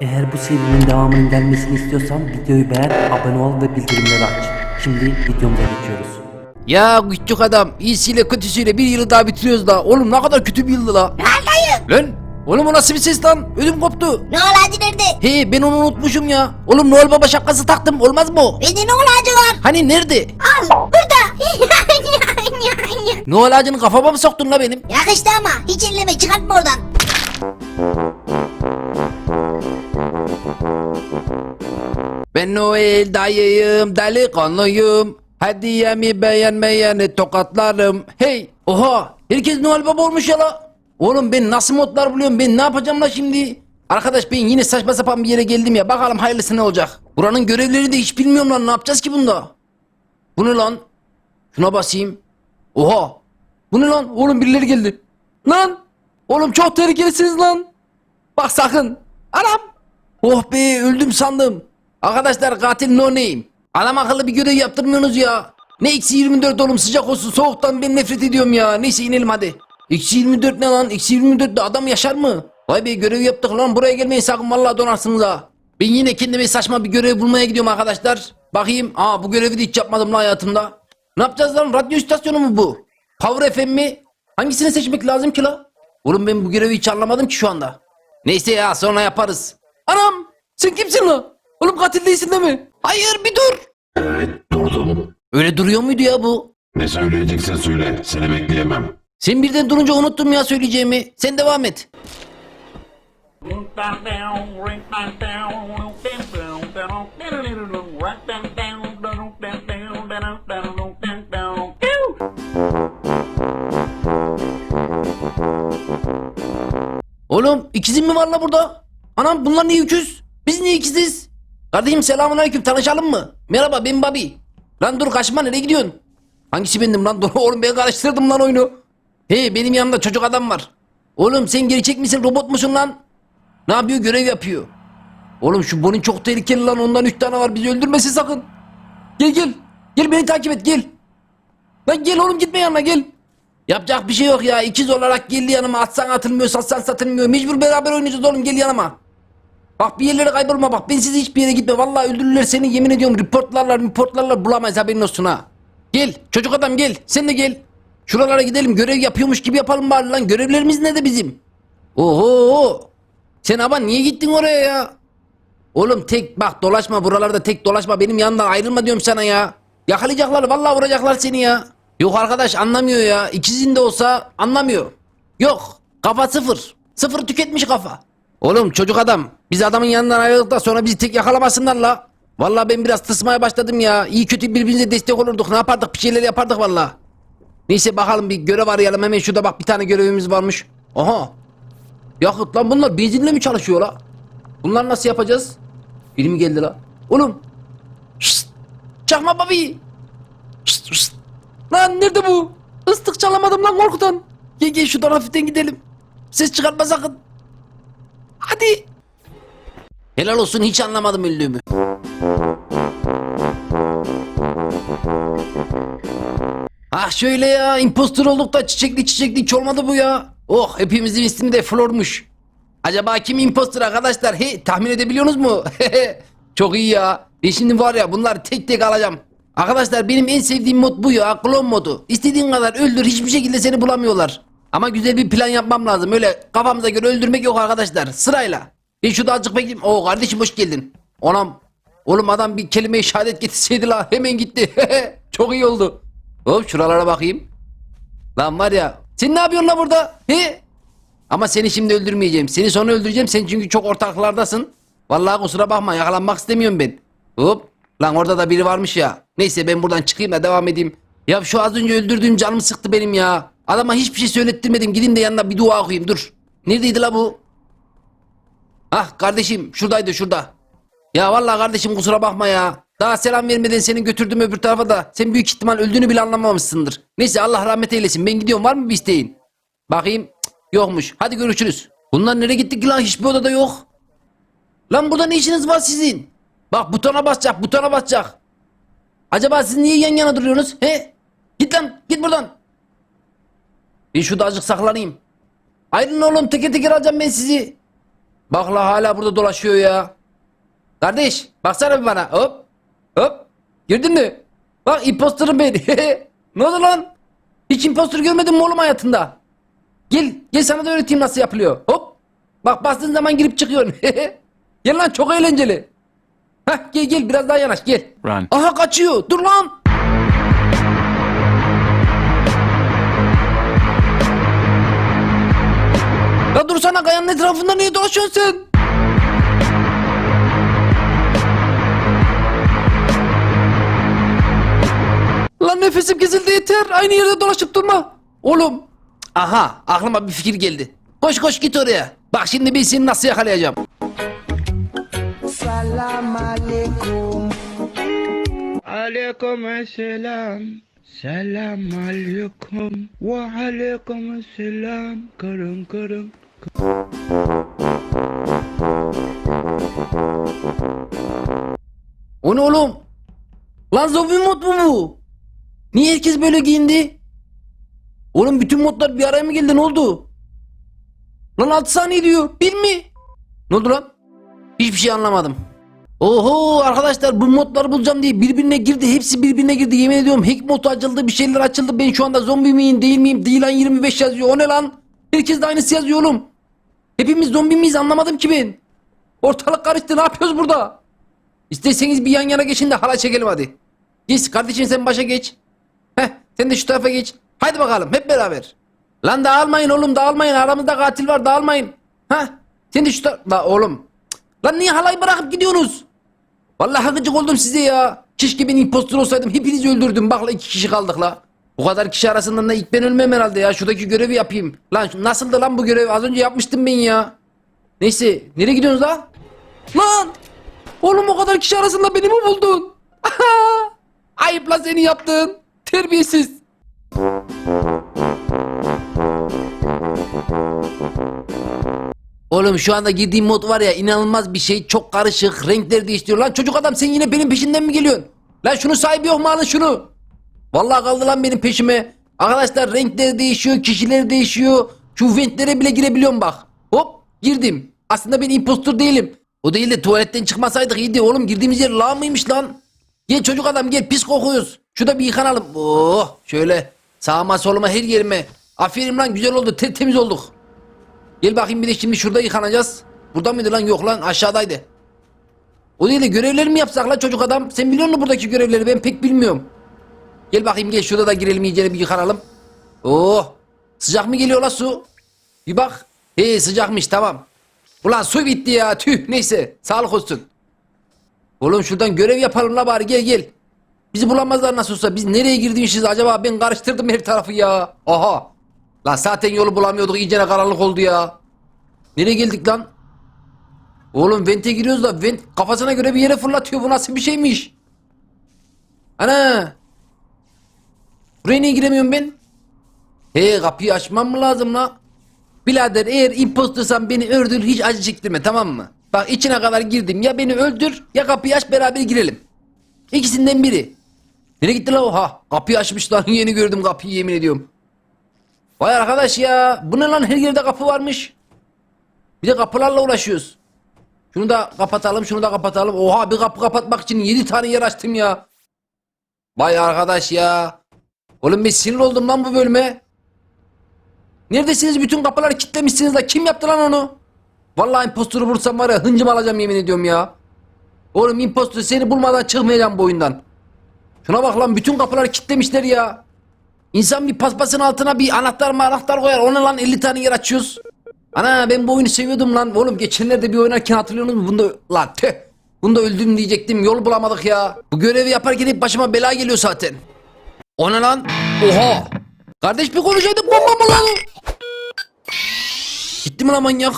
Eğer bu serinin devamının gelmesini istiyorsan videoyu beğen, abone ol ve bildirimleri aç. Şimdi videomuza geçiyoruz. Ya küçük adam iyisiyle kötüsüyle bir yılı daha bitiriyoruz da. Oğlum ne kadar kötü bir yıldı la. Neredeyim? Lan oğlum o nasıl bir ses lan? Ödüm koptu. Ne olacı nerede? He ben onu unutmuşum ya. Oğlum Noel Baba şapkası taktım olmaz mı o? Bende ne olacı var? Hani nerede? Al burada. Noel ağacını kafama mı soktun la benim? Yakıştı ama hiç elleme çıkartma oradan. Ben Noel dayıyım delikanlıyım. Hediyemi beğenmeyeni tokatlarım. Hey oha herkes Noel Baba olmuş ya la. Oğlum ben nasıl modlar buluyorum ben ne yapacağım la şimdi? Arkadaş ben yine saçma sapan bir yere geldim ya bakalım hayırlısı ne olacak. Buranın görevlerini de hiç bilmiyorum lan ne yapacağız ki bunda? Bu ne lan? Şuna basayım. Oha. Bu ne lan? Oğlum birileri geldi. Lan. Oğlum çok tehlikelisiniz lan. Bak sakın. Anam. Oh be öldüm sandım. Arkadaşlar katil no name. Adam akıllı bir görev yaptırmıyorsunuz ya. Ne eksi 24 oğlum sıcak olsun soğuktan ben nefret ediyorum ya. Neyse inelim hadi. Eksi 24 ne lan? Eksi 24 de adam yaşar mı? Vay be görev yaptık lan buraya gelmeyin sakın vallahi donarsınız ha. Ben yine kendime saçma bir görev bulmaya gidiyorum arkadaşlar. Bakayım. Aa bu görevi de hiç yapmadım lan hayatımda. Ne yapacağız lan? Radyo istasyonu mu bu? Power FM mi? Hangisini seçmek lazım ki la? Oğlum ben bu görevi hiç anlamadım ki şu anda. Neyse ya sonra yaparız. Anam sen kimsin la? Oğlum katil değilsin değil mi? Hayır bir dur. Evet durdum. Öyle duruyor muydu ya bu? Ne söyleyeceksen söyle. Seni bekleyemem. Sen birden durunca unuttum ya söyleyeceğimi. Sen devam et. Oğlum ikizin mi var la burada? Anam bunlar niye öküz? Biz niye ikiziz? Kardeşim selamun aleyküm tanışalım mı? Merhaba ben Bobby. Lan dur kaçma nereye gidiyorsun? Hangisi bendim lan? Dur oğlum ben karıştırdım lan oyunu. Hey benim yanımda çocuk adam var. Oğlum sen gerçek misin robot musun lan? Ne yapıyor görev yapıyor. Oğlum şu Bonnie çok tehlikeli lan ondan üç tane var bizi öldürmesin sakın. Gel gel. Gel beni takip et gel. Lan gel oğlum gitme yanına gel. Yapacak bir şey yok ya. İkiz olarak geldi yanıma. Atsan atılmıyor, satsan satılmıyor. Mecbur beraber oynayacağız oğlum. Gel yanıma. Bak bir yerlere kaybolma bak. Ben siz hiçbir yere gitme. Vallahi öldürürler seni yemin ediyorum. Reportlarlar, reportlarlar bulamayız haberin olsun ha. Gel çocuk adam gel. Sen de gel. Şuralara gidelim. Görev yapıyormuş gibi yapalım bari lan. Görevlerimiz ne de bizim? Oho. Sen aban niye gittin oraya ya? Oğlum tek bak dolaşma buralarda tek dolaşma. Benim yanımdan ayrılma diyorum sana ya. Yakalayacaklar vallahi vuracaklar seni ya. Yok arkadaş anlamıyor ya. İkizin de olsa anlamıyor. Yok. Kafa sıfır. Sıfır tüketmiş kafa. Oğlum çocuk adam. Biz adamın yanından ayrıldık sonra bizi tek yakalamasınlar la. Vallahi ben biraz tısmaya başladım ya. İyi kötü birbirimize destek olurduk. Ne yapardık? Bir şeyler yapardık vallahi. Neyse bakalım bir görev arayalım. Hemen şurada bak bir tane görevimiz varmış. Aha. Yakıt lan bunlar benzinle mi çalışıyor la? Bunlar nasıl yapacağız? Biri mi geldi la? Oğlum. Şşt. Çakma babi. Şşt, şşt. Lan nerede bu? Islık çalamadım lan korkudan. Gel gel şuradan hafiften gidelim. Ses çıkartma sakın. Hadi. Helal olsun hiç anlamadım öldüğümü. Ah şöyle ya impostor olduk da çiçekli çiçekli hiç olmadı bu ya. Oh hepimizin ismi de Flor'muş. Acaba kim impostor arkadaşlar? He tahmin edebiliyorsunuz mu? Çok iyi ya. Ben şimdi var ya bunları tek tek alacağım. Arkadaşlar benim en sevdiğim mod bu ya. Klon modu. İstediğin kadar öldür hiçbir şekilde seni bulamıyorlar. Ama güzel bir plan yapmam lazım. Öyle kafamıza göre öldürmek yok arkadaşlar. Sırayla. Ben şurada azıcık bekleyeyim. Oo kardeşim hoş geldin. Onam. Oğlum adam bir kelime-i şehadet getirseydi la. Hemen gitti. Çok iyi oldu. Hop şuralara bakayım. Lan var ya. Sen ne yapıyorsun la burada? He? Ama seni şimdi öldürmeyeceğim. Seni sonra öldüreceğim. Sen çünkü çok ortaklardasın. Vallahi kusura bakma yakalanmak istemiyorum ben. Hop. Lan orada da biri varmış ya. Neyse ben buradan çıkayım da devam edeyim. Ya şu az önce öldürdüğüm canımı sıktı benim ya. Adama hiçbir şey söylettirmedim. Gideyim de yanına bir dua okuyayım dur. Neredeydi la bu? Ah kardeşim şuradaydı şurada. Ya vallahi kardeşim kusura bakma ya. Daha selam vermeden seni götürdüm öbür tarafa da sen büyük ihtimal öldüğünü bile anlamamışsındır. Neyse Allah rahmet eylesin ben gidiyorum var mı bir isteğin? Bakayım Cık, yokmuş hadi görüşürüz. Bunlar nereye gittik lan hiçbir odada yok. Lan burada ne işiniz var sizin? Bak butona basacak butona basacak. Acaba siz niye yan yana duruyorsunuz? He? Git lan git buradan. Ben şurada azıcık saklanayım. Ayrılın oğlum teker teker alacağım ben sizi. Bak la hala burada dolaşıyor ya. Kardeş baksana bir bana. Hop. Hop. Girdin mi? Bak imposterım ben. ne oldu lan? Hiç imposter görmedin mi oğlum hayatında? Gel. Gel sana da öğreteyim nasıl yapılıyor. Hop. Bak bastığın zaman girip çıkıyorsun. gel lan çok eğlenceli. Heh gel gel biraz daha yanaş gel. Run. Aha kaçıyor. Dur lan. Ya dursana kayanın etrafında niye dolaşıyorsun sen? Lan nefesim kesildi yeter. Aynı yerde dolaşıp durma. Oğlum. Aha aklıma bir fikir geldi. Koş koş git oraya. Bak şimdi ben seni nasıl yakalayacağım. Salam alaikum. Alaikum selam. Selam aleyküm. Ve aleyküm selam. Kırın kırın. O ne oğlum? Lan zombi mod mu bu? Niye herkes böyle giyindi? Oğlum bütün modlar bir araya mı geldi ne oldu? Lan 6 saniye diyor. Bir mi? Ne oldu lan? Hiçbir şey anlamadım. Oho arkadaşlar bu modları bulacağım diye birbirine girdi. Hepsi birbirine girdi. Yemin ediyorum hack mod açıldı. Bir şeyler açıldı. Ben şu anda zombi miyim değil miyim? Değil lan 25 yazıyor. O ne lan? Herkes de aynısı yazıyor oğlum. Hepimiz zombi miyiz anlamadım ki ben. Ortalık karıştı ne yapıyoruz burada? İsterseniz bir yan yana geçin de hala çekelim hadi. Geç kardeşim sen başa geç. Heh sen de şu tarafa geç. Hadi bakalım hep beraber. Lan dağılmayın oğlum dağılmayın aramızda katil var dağılmayın. Heh sen de şu tarafa... Oğlum. Lan niye halayı bırakıp gidiyorsunuz? Vallahi gıcık oldum size ya. Keşke ben impostor olsaydım hepinizi öldürdüm. Bak la iki kişi kaldık la. Bu kadar kişi arasından da ilk ben ölmem herhalde ya. Şuradaki görevi yapayım. Lan nasıldı lan bu görev? Az önce yapmıştım ben ya. Neyse nereye gidiyorsunuz la? Lan! Oğlum o kadar kişi arasında beni mi buldun? Ayıp lan senin yaptığın. Terbiyesiz. Oğlum şu anda girdiğim mod var ya inanılmaz bir şey. Çok karışık. Renkler değiştiriyor. Lan çocuk adam sen yine benim peşinden mi geliyorsun? Lan şunu sahibi yok mu alın şunu. Vallahi kaldı lan benim peşime. Arkadaşlar renkleri değişiyor, kişileri değişiyor. Şu ventlere bile girebiliyorum bak. Hop girdim. Aslında ben impostor değilim. O değil de tuvaletten çıkmasaydık iyiydi oğlum. Girdiğimiz yer lağ mıymış lan? Gel çocuk adam gel pis kokuyoruz. Şurada bir yıkanalım. Oh şöyle sağıma soluma her yerime. Aferin lan güzel oldu tertemiz olduk. Gel bakayım bir de şimdi şurada yıkanacağız. Burada mıydı lan yok lan aşağıdaydı. O değil de görevleri mi yapsak lan çocuk adam? Sen biliyor musun buradaki görevleri ben pek bilmiyorum. Gel bakayım gel şurada da girelim iyice bir yıkanalım. Oh sıcak mı geliyor la su? Bir bak. He sıcakmış tamam. Ulan su bitti ya tüh neyse sağlık olsun. Oğlum şuradan görev yapalım la bari gel gel. Bizi bulamazlar nasıl olsa biz nereye girdiğimiz acaba ben karıştırdım her tarafı ya. Aha. Lan zaten yolu bulamıyorduk iyice karanlık oldu ya. Nereye geldik lan? Oğlum vente giriyoruz da vent kafasına göre bir yere fırlatıyor bu nasıl bir şeymiş? Ana. Buraya niye giremiyorum ben? He kapıyı açmam mı lazım la? Birader eğer impostorsan beni öldür hiç acı çektirme tamam mı? Bak içine kadar girdim ya beni öldür ya kapıyı aç beraber girelim. İkisinden biri. Nereye gitti la o? Ha kapıyı açmış lan yeni gördüm kapıyı yemin ediyorum. Vay arkadaş ya bu ne lan her yerde kapı varmış. Bir de kapılarla uğraşıyoruz. Şunu da kapatalım şunu da kapatalım. Oha bir kapı kapatmak için 7 tane yer açtım ya. Vay arkadaş ya. Oğlum ben sinir oldum lan bu bölüme. Neredesiniz bütün kapıları kilitlemişsiniz la kim yaptı lan onu? Vallahi impostoru vursam var ya hıncım alacağım yemin ediyorum ya. Oğlum impostor seni bulmadan çıkmayacağım bu oyundan. Şuna bak lan bütün kapıları kilitlemişler ya. İnsan bir paspasın altına bir anahtar mı anahtar koyar. Ona lan 50 tane yer açıyoruz. Ana ben bu oyunu seviyordum lan. Oğlum geçenlerde bir oynarken hatırlıyorsunuz mu? Bunda lan tüh. Bunda öldüm diyecektim. Yol bulamadık ya. Bu görevi yaparken hep başıma bela geliyor zaten. O ne lan? Oha. Kardeş bir konuşaydık bomba mı lan? Gitti mi lan manyak?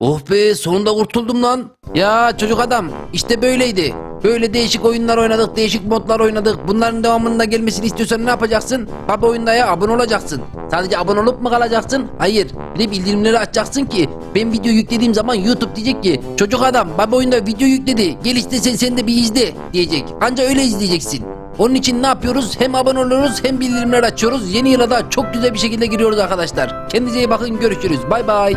Oh be sonunda kurtuldum lan. Ya çocuk adam işte böyleydi. Böyle değişik oyunlar oynadık, değişik modlar oynadık. Bunların devamında gelmesini istiyorsan ne yapacaksın? Baba oyundaya abone olacaksın. Sadece abone olup mu kalacaksın? Hayır. Bir de bildirimleri açacaksın ki ben video yüklediğim zaman YouTube diyecek ki çocuk adam baba oyunda video yükledi. Gel istesen sen de bir izle diyecek. Anca öyle izleyeceksin. Onun için ne yapıyoruz? Hem abone oluyoruz hem bildirimleri açıyoruz. Yeni yıla da çok güzel bir şekilde giriyoruz arkadaşlar. Kendinize iyi bakın görüşürüz. Bay bay.